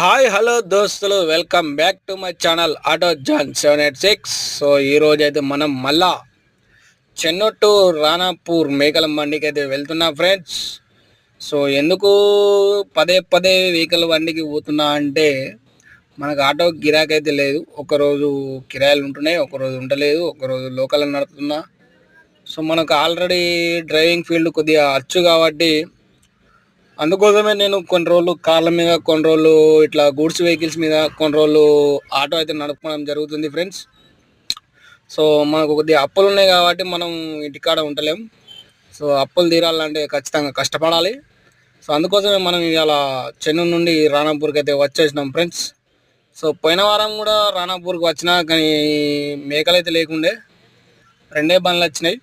Hi hello దోస్తులు. Welcome back to my channel auto John seven eight six so ఈరోజు అయితే మనం మళ్ళా చెన్నొట్టు రాణాపూర్ మేకల బండికి అయితే వెళ్తున్నాం ఫ్రెండ్స్ సో ఎందుకు పదే పదే వెహికల్ బండికి పోతున్నా అంటే మనకు ఆటో గిరాకీ అయితే లేదు ఒకరోజు కిరాయిలు ఉంటున్నాయి ఒకరోజు ఉండలేదు ఒకరోజు లోకల్ నడుపుతున్నా. సో మనకు ఆల్రెడీ డ్రైవింగ్ ఫీల్డ్ కొద్దిగా అచ్చు కాబట్టి అందుకోసమే నేను కొన్ని రోజులు కార్ల మీద కొన్ని రోజులు ఇట్లా గూడ్స్ వెహికల్స్ మీద కొన్ని రోజులు ఆటో అయితే నడపడం జరుగుతుంది ఫ్రెండ్స్. సో మనకు కొద్దిగా అప్పులు ఉన్నాయి కాబట్టి మనం ఇంటికాడ ఉండలేం. సో అప్పులు తీరాలంటే ఖచ్చితంగా కష్టపడాలి. సో అందుకోసమే మనం ఇవాళ చెన్నై నుండి రాణాపూర్కి అయితే వచ్చేసినాం ఫ్రెండ్స్. సో పోయిన వారం కూడా రాణాపూర్కి వచ్చినా కానీ మేకలు అయితే లేకుండే. రెండే బండ్లు వచ్చినాయి.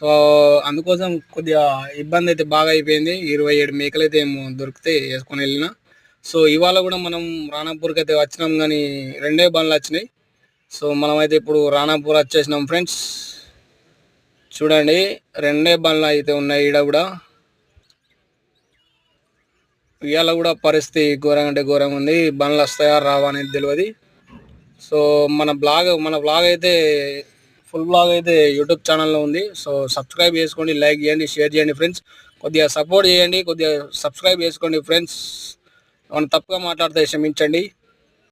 సో అందుకోసం కొద్దిగా ఇబ్బంది అయితే బాగా అయిపోయింది ఇరవై ఏడు మేకలు అయితే ఏమో దొరికితే వేసుకొని వెళ్ళిన. సో ఇవాళ కూడా మనం రాణాపూర్కి అయితే వచ్చినాం కానీ రెండే బండ్లు వచ్చినాయి. సో మనమైతే ఇప్పుడు రాణాపూర్ వచ్చేసినాం ఫ్రెండ్స్. చూడండి రెండే బండ్లు అయితే ఉన్నాయి ఈడ కూడా. ఇవాళ కూడా పరిస్థితి ఘోరంగా అంటే ఘోరంగా ఉంది. బండ్లు వస్తాయా రావా అనేది తెలియదు సో మన బ్లాగ్ మన బ్లాగ్ అయితే ఫుల్ బ్లాగ్ అయితే యూట్యూబ్ ఛానల్లో ఉంది. సో సబ్స్క్రైబ్ చేసుకోండి లైక్ చేయండి షేర్ చేయండి ఫ్రెండ్స్. కొద్దిగా సపోర్ట్ చేయండి కొద్దిగా సబ్స్క్రైబ్ చేసుకోండి ఫ్రెండ్స్. ఏమైనా తప్పుగా మాట్లాడితే క్షమించండి.